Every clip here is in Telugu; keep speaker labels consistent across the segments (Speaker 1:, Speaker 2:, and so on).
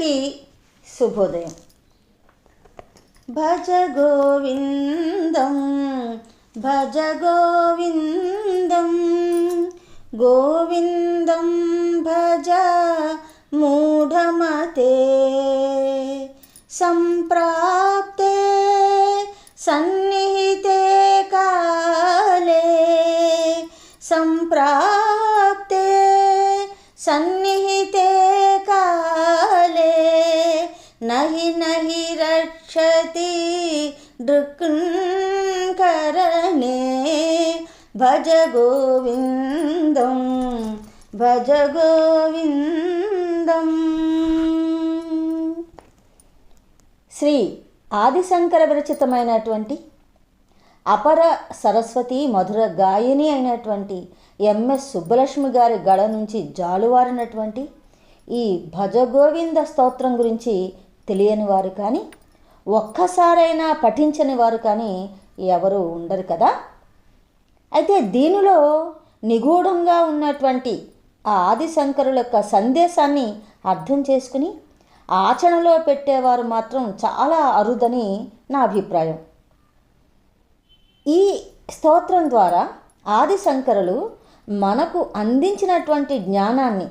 Speaker 1: మిత్రులందరికీ శుభోదయం భజ గోవిందం భజ గోవిందం గోవిందం భజ మూఢమతే సంప్రాప్తే సన్నిహితే కాలే సంప్రాప్తే సన్నిహితే దృక్కరణే భజ గోవిందం భజ గోవిందం. శ్రీ ఆదిశంకర విరచితమైనటువంటి అపర సరస్వతి మధుర గాయని అయినటువంటి ఎంఎస్ సుబ్బలక్ష్మి గారి గళ నుంచి జాలువారినటువంటి ఈ భజగోవింద స్తోత్రం గురించి తెలియని వారు కానీ ఒక్కసారైనా పఠించని వారు కానీ ఎవరు ఉండరు కదా? అయితే దీనిలో నిగూఢంగా ఉన్నటువంటి ఆ ఆదిశంకరుల యొక్క సందేశాన్ని అర్థం చేసుకుని ఆచరణలో పెట్టేవారు మాత్రం చాలా అరుదని నా అభిప్రాయం. ఈ స్తోత్రం ద్వారా ఆదిశంకరులు మనకు అందించినటువంటి జ్ఞానాన్ని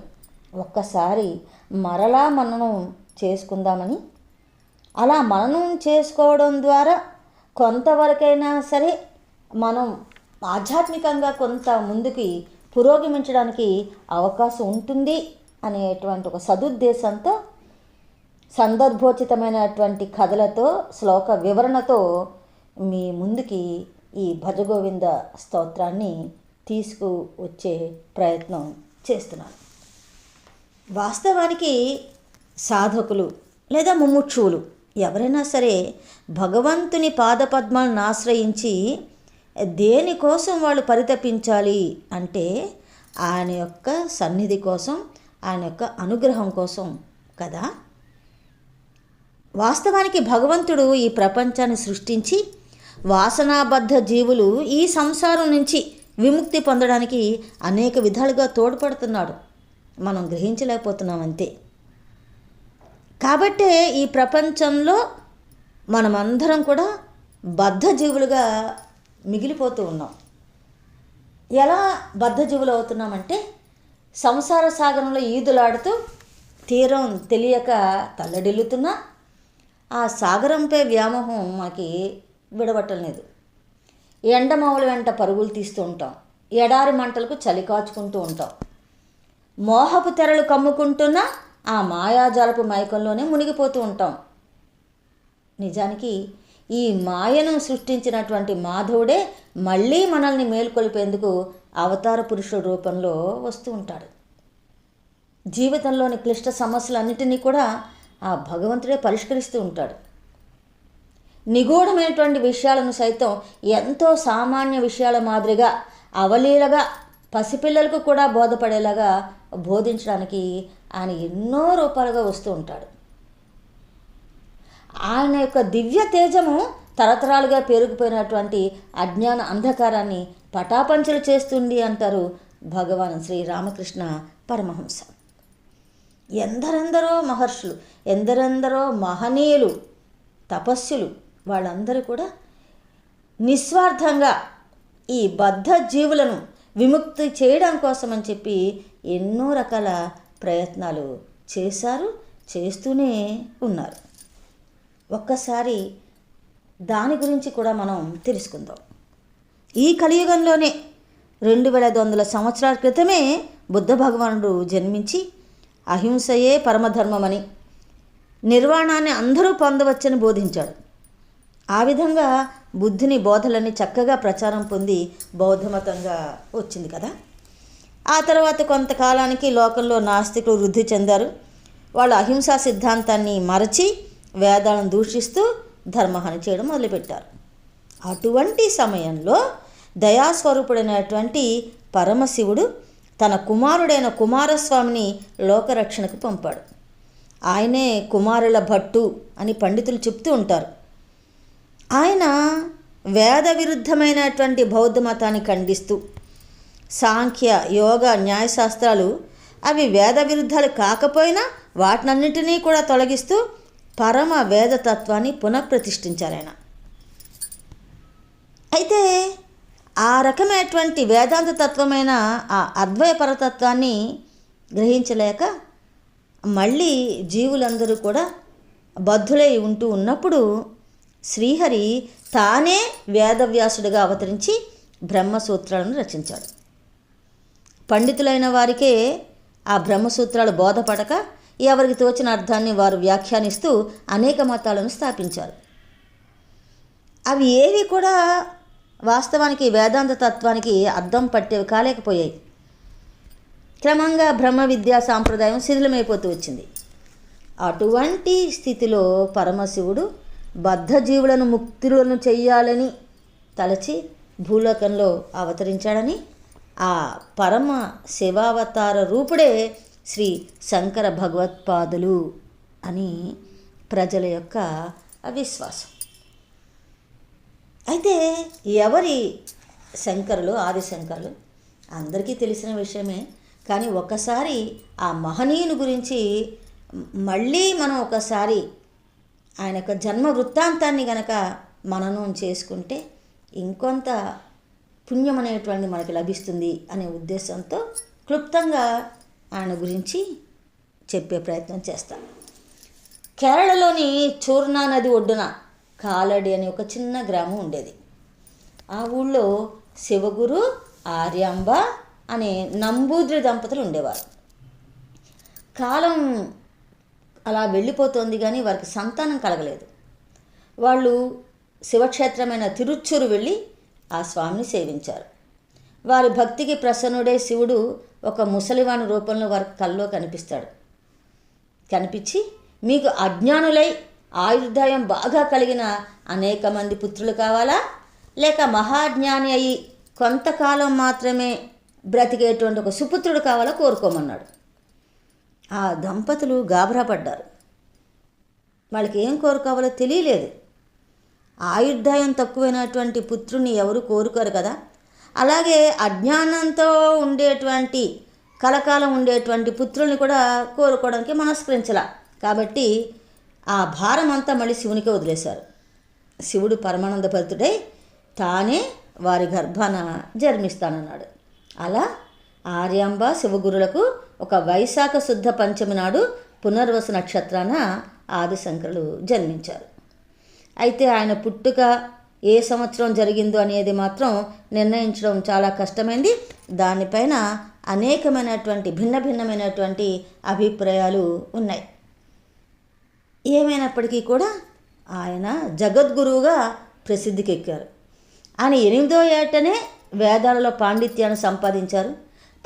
Speaker 1: ఒక్కసారి మరలా మననం చేసుకుందామని అలా మననం చేసుకోవడం ద్వారా కొంతవరకైనా సరే మనం ఆధ్యాత్మికంగా కొంత ముందుకి పురోగమించడానికి అవకాశం ఉంటుంది అనేటువంటి ఒక సదుద్దేశంతో సందర్భోచితమైనటువంటి కథలతో శ్లోక వివరణతో మీ ముందుకి ఈ భజగోవింద స్తోత్రాన్ని తీసుకు వచ్చే ప్రయత్నం చేస్తున్నాను. వాస్తవానికి సాధకులు లేదా ముముక్షువులు ఎవరైనా సరే భగవంతుని పాదపద్మాలను ఆశ్రయించి దేనికోసం వాళ్ళు పరితపించాలి అంటే ఆయన యొక్క సన్నిధి కోసం ఆయన యొక్క అనుగ్రహం కోసం కదా? వాస్తవానికి భగవంతుడు ఈ ప్రపంచాన్ని సృష్టించి వాసనాబద్ధ జీవులు ఈ సంసారం నుంచి విముక్తి పొందడానికి అనేక విధాలుగా తోడ్పడుతున్నాడు. మనం గ్రహించలేకపోతున్నాం అంతే. కాబట్టే ఈ ప్రపంచంలో మనమందరం కూడా బద్ధజీవులుగా మిగిలిపోతూ ఉన్నాం. ఎలా బద్ధజీవులు అవుతున్నామంటే సంసార సాగరంలో ఈదులాడుతూ తీరం తెలియక తల్లడిల్లుతున్నా ఆ సాగరంపై వ్యామోహం మాకి విడవట్టలేదు ఎండమావుల వెంట పరుగులు తీస్తూ ఉంటాం. ఎడారి మంటలకు చలి కాచుకుంటూ ఉంటాం. మోహపు తెరలు కమ్ముకుంటున్నా ఆ మాయాజాలపు మైకంలోనే మునిగిపోతూ ఉంటాం. నిజానికి ఈ మాయను సృష్టించినటువంటి మాధవుడే మళ్ళీ మనల్ని మేల్కొల్పేందుకు అవతార పురుషుడు రూపంలో వస్తూ ఉంటాడు. జీవితంలోని క్లిష్ట సమస్యలన్నిటినీ కూడా ఆ భగవంతుడే పరిష్కరిస్తూ ఉంటాడు. నిగూఢమైనటువంటి విషయాలను సైతం ఎంతో సామాన్య విషయాల మాదిరిగా అవలీలగా పసిపిల్లలకు కూడా బోధపడేలాగా బోధించడానికి ఆయన ఎన్నో రూపాలుగా వస్తూ ఉంటాడు. ఆయన యొక్క దివ్య తేజము తరతరాలుగా పేరుకుపోయినటువంటి అజ్ఞాన అంధకారాన్ని పటాపంచలు చేస్తుంది అంటారు భగవాన్ శ్రీ రామకృష్ణ పరమహంస. ఎందరెందరో మహర్షులు ఎందరెందరో మహనీయులు తపస్సులు వాళ్ళందరూ కూడా నిస్వార్థంగా ఈ బద్ధ జీవులను విముక్తి చేయడం కోసం అని చెప్పి ఎన్నో రకాల ప్రయత్నాలు చేశారు చేస్తూనే ఉన్నారు. ఒక్కసారి దాని గురించి కూడా మనం తెలుసుకుందాం. ఈ కలియుగంలోనే రెండు వేల ఐదు వందల సంవత్సరాల క్రితమే బుద్ధ భగవానుడు జన్మించి అహింసయే పరమధర్మమని నిర్వాణాన్ని అందరూ పొందవచ్చని బోధించాడు. ఆ విధంగా బుద్ధుని బోధలని చక్కగా ప్రచారం పొంది బౌద్ధమతంగా వచ్చింది కదా. ఆ తర్వాత కొంతకాలానికి లోకంలో నాస్తికులు వృద్ధి చెందారు. వాళ్ళు అహింసా సిద్ధాంతాన్ని మరచి వేదాలను దూషిస్తూ ధర్మహాని చేయడం మొదలుపెట్టారు. అటువంటి సమయంలో దయాస్వరూపుడైనటువంటి పరమశివుడు తన కుమారుడైన కుమారస్వామిని లోకరక్షణకు పంపాడు. ఆయనే కుమారుల భట్టు అని పండితులు చెప్తూ ఉంటారు. ఆయన వేద విరుద్ధమైనటువంటి బౌద్ధ మతాన్ని ఖండిస్తూ సాంఖ్య యోగ న్యాయశాస్త్రాలు అవి వేద విరుద్ధాలు కాకపోయినా వాటినన్నింటినీ కూడా తొలగిస్తూ పరమ వేదతత్వాన్ని పునఃప్రతిష్ఠించారు అయితే ఆ రకమైనటువంటి వేదాంత తత్వమైన ఆ అద్వయ పరతత్వాన్ని గ్రహించలేక మళ్ళీ జీవులందరూ కూడా బద్ధులై ఉంటూ ఉన్నప్పుడు శ్రీహరి తానే వేదవ్యాసుడిగా అవతరించి బ్రహ్మసూత్రాలను రచించాడు. పండితులైన వారికే ఆ బ్రహ్మసూత్రాలు బోధపడక ఎవరికి తోచిన అర్థాన్ని వారు వ్యాఖ్యానిస్తూ అనేక మతాలను స్థాపించారు. అవి ఏవి కూడా వాస్తవానికి వేదాంత తత్వానికి అర్థం పట్టేవి కాలేకపోయాయి. క్రమంగా బ్రహ్మ విద్యా సాంప్రదాయం శిథిలమైపోతూ వచ్చింది. అటువంటి స్థితిలో పరమశివుడు బద్ధజీవులను ముక్తులను చెయ్యాలని తలచి భూలోకంలో అవతరించాడని ఆ పరమ శివావతార రూపుడే శ్రీ శంకర భగవత్పాదులు అని ప్రజల యొక్క అవిశ్వాసం. అయితే ఎవరి శంకరులు ఆదిశంకరులు అందరికీ తెలిసిన విషయమే. కానీ ఒకసారి ఆ మహనీయుని గురించి మళ్ళీ మనం ఒకసారి ఆయన యొక్క జన్మ వృత్తాంతాన్ని గనక మననం చేసుకుంటే ఇంకొంత పుణ్యం అనేటువంటి మనకి లభిస్తుంది అనే ఉద్దేశంతో క్లుప్తంగా ఆయన గురించి చెప్పే ప్రయత్నం చేస్తాను. కేరళలోని చూర్ణా నది ఒడ్డున కాలడి అనే ఒక చిన్న గ్రామం ఉండేది. ఆ ఊళ్ళో శివగురు ఆర్యాంబ అనే నంబూద్రి దంపతులు ఉండేవారు. కాలం అలా వెళ్ళిపోతోంది కానీ వారికి సంతానం కలగలేదు. వాళ్ళు శివక్షేత్రమైన తిరుచ్చూరు వెళ్ళి ఆ స్వామిని సేవించారు. వారి భక్తికి ప్రసన్నుడే శివుడు ఒక ముసలివాని రూపంలో వారి కల్లో కనిపిస్తాడు. కనిపించి మీకు అజ్ఞానులై ఆయుర్దాయం బాగా కలిగిన అనేక మంది పుత్రులు కావాలా? లేక మహాజ్ఞాని అయి కొంతకాలం మాత్రమే బ్రతికేటువంటి ఒక సుపుత్రుడు కావాలా? కోరుకోమన్నాడు. ఆ దంపతులు గాబరా పడ్డారు. వాళ్ళకి ఏం కోరుకోవాలో తెలియలేదు. ఆయుర్దాయం తక్కువైనటువంటి పుత్రుని ఎవరు కోరుకోరు కదా? అలాగే అజ్ఞానంతో ఉండేటువంటి కలకాలం ఉండేటువంటి పుత్రుల్ని కూడా కోరుకోవడానికి మనస్కరించలా. కాబట్టి ఆ భారం అంతా మళ్ళీ శివునికే వదిలేశారు. శివుడు పరమానంద భక్తుడై తానే వారి గర్భాన జన్మిస్తానన్నాడు. అలా ఆర్యాంబ శివగురులకు ఒక వైశాఖ శుద్ధ పంచమి నాడు పునర్వస నక్షత్రాన ఆదిశంకరులు జన్మించారు. అయితే ఆయన పుట్టుక ఏ సంవత్సరం జరిగిందో అనేది మాత్రం నిర్ణయించడం చాలా కష్టమైంది. దానిపైన అనేకమైనటువంటి భిన్న భిన్నమైనటువంటి అభిప్రాయాలు ఉన్నాయి. ఏమైనప్పటికీ కూడా ఆయన జగద్గురువుగా ప్రసిద్ధికి ఎక్కారు ఆయన ఎనిమిదో ఏటనే వేదాలలో పాండిత్యాన్ని సంపాదించారు.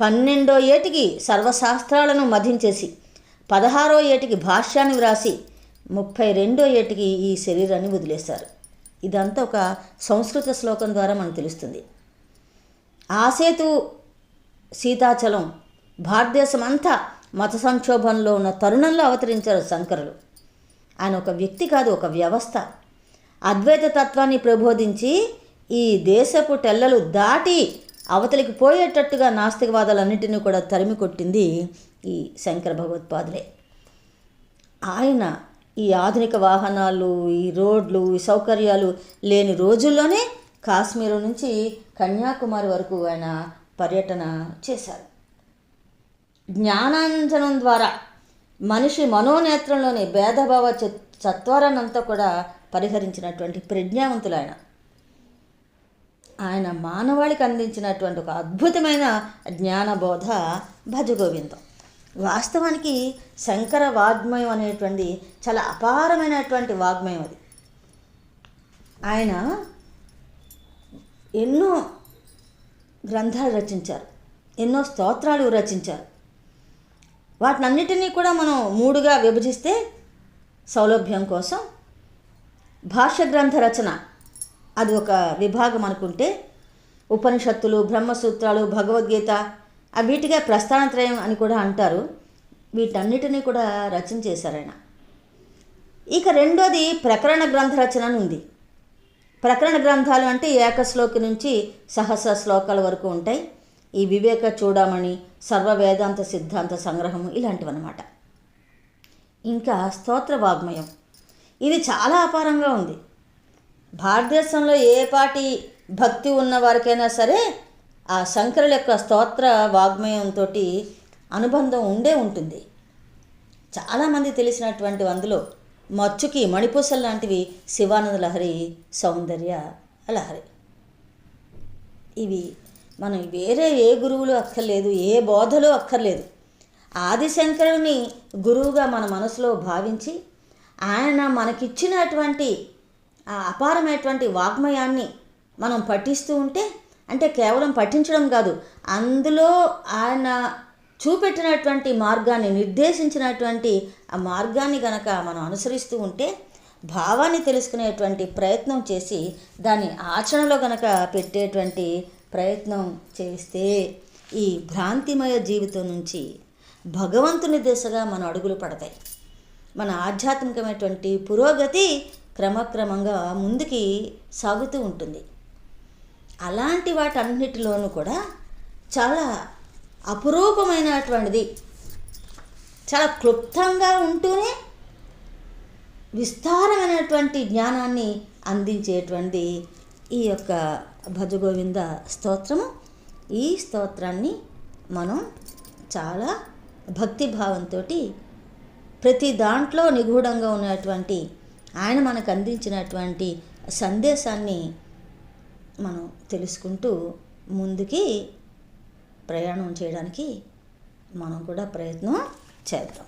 Speaker 1: పన్నెండో ఏటికి సర్వశాస్త్రాలను మధించేసి పదహారో ఏటికి భాష్యాన్ని వ్రాసి ముప్పై రెండో ఏటికి ఈ శరీరాన్ని వదిలేశారు ఇదంతా ఒక సంస్కృత శ్లోకం ద్వారా మనకు తెలుస్తుంది. ఆసేతు సీతాచలం భారతదేశం అంతా మత సంక్షోభంలో ఉన్న తరుణంలో అవతరించారు శంకరులు. ఆయన ఒక వ్యక్తి కాదు ఒక వ్యవస్థ. అద్వైత తత్వాన్ని ప్రబోధించి ఈ దేశపు టెల్లలు దాటి అవతలికి పోయేటట్టుగా నాస్తికవాదాలన్నింటినీ కూడా తరిమి కొట్టింది ఈ శంకర భగవత్పాదులే. ఆయన ఈ ఆధునిక వాహనాలు ఈ రోడ్లు ఈ సౌకర్యాలు లేని రోజుల్లోనే కాశ్మీర్ నుంచి కన్యాకుమారి వరకు ఆయన పర్యటన చేశారు. జ్ఞానాంజనం ద్వారా మనిషి మనోనేత్రంలోని భేదభావ చత్వరానంతా కూడా పరిహరించినటువంటి ప్రజ్ఞావంతులు ఆయన. ఆయన మానవాళికి అందించినటువంటి ఒక అద్భుతమైన జ్ఞానబోధ భజగోవిందం. వాస్తవానికి శంకర వాగ్మయం అనేటువంటి చాలా అపారమైనటువంటి వాగ్మయం అది. ఆయన ఎన్నో గ్రంథాలు రచించారు ఎన్నో స్తోత్రాలు రచించారు. వాటినన్నిటినీ కూడా మనం మూడుగా విభజిస్తే సౌలభ్యం కోసం భాష్య గ్రంథ రచన అది ఒక విభాగం అనుకుంటే ఉపనిషత్తులు బ్రహ్మసూత్రాలు భగవద్గీత వీటిగా ప్రస్థానత్రయం అని కూడా అంటారు. వీటన్నిటినీ కూడా రచన చేశారు ఆయన. ఇక రెండోది ప్రకరణ గ్రంథ రచన అని ఉంది. ప్రకరణ గ్రంథాలు అంటే ఏకశ్లోకి నుంచి సహస్ర శ్లోకాల వరకు ఉంటాయి. ఈ వివేక చూడమని సర్వ వేదాంత సిద్ధాంత సంగ్రహం ఇలాంటివన్నమాట. ఇంకా స్తోత్ర వాగ్మయం. ఇది చాలా అపారంగా ఉంది. భారతదేశంలో ఏ పాటి భక్తి ఉన్న వారికైనా సరే ఆ శంకరుల యొక్క స్తోత్ర వాగ్మయంతో అనుబంధం ఉండే ఉంటుంది. చాలామంది తెలిసినటువంటి అందులో మచ్చుకి మణిపూసలు లాంటివి శివానంద లహరి సౌందర్య లహరి. ఇవి మనం వేరే ఏ గురువులు అక్కర్లేదు ఏ బోధలు అక్కర్లేదు. ఆదిశంకరుని గురువుగా మన మనసులో భావించి ఆయన మనకిచ్చినటువంటి ఆ అపారమైనటువంటి వాగ్మయాన్ని మనం పఠిస్తూ ఉంటే అంటే కేవలం పఠించడం కాదు అందులో ఆయన చూపెట్టినటువంటి మార్గాన్ని నిర్దేశించినటువంటి ఆ మార్గాన్ని గనక మనం అనుసరిస్తూ ఉంటే భావాన్ని తెలుసుకునేటువంటి ప్రయత్నం చేసి దాన్ని ఆచరణలో గనక పెట్టేటువంటి ప్రయత్నం చేస్తే ఈ భ్రాంతిమయ జీవితం నుంచి భగవంతుని దిశగా మన అడుగులు పడతాయి. మన ఆధ్యాత్మికమైనటువంటి పురోగతి క్రమక్రమంగా ముందుకి సాగుతూ ఉంటుంది. అలాంటి వాటన్నిటిలోనూ కూడా చాలా అపురూపమైనటువంటిది. చాలా క్లుప్తంగా ఉంటూనే విస్తారమైనటువంటి జ్ఞానాన్ని అందించేటువంటి ఈ యొక్క భజగోవింద స్తోత్రము. ఈ స్తోత్రాన్ని మనం చాలా భక్తిభావంతో ప్రతి దాంట్లో నిగూఢంగా ఉన్నటువంటి ఆయన మనకు అందించినటువంటి సందేశాన్ని మనం తెలుసుకుంటూ ముందుకి ప్రయాణం చేయడానికి మనం కూడా ప్రయత్నం చేద్దాం.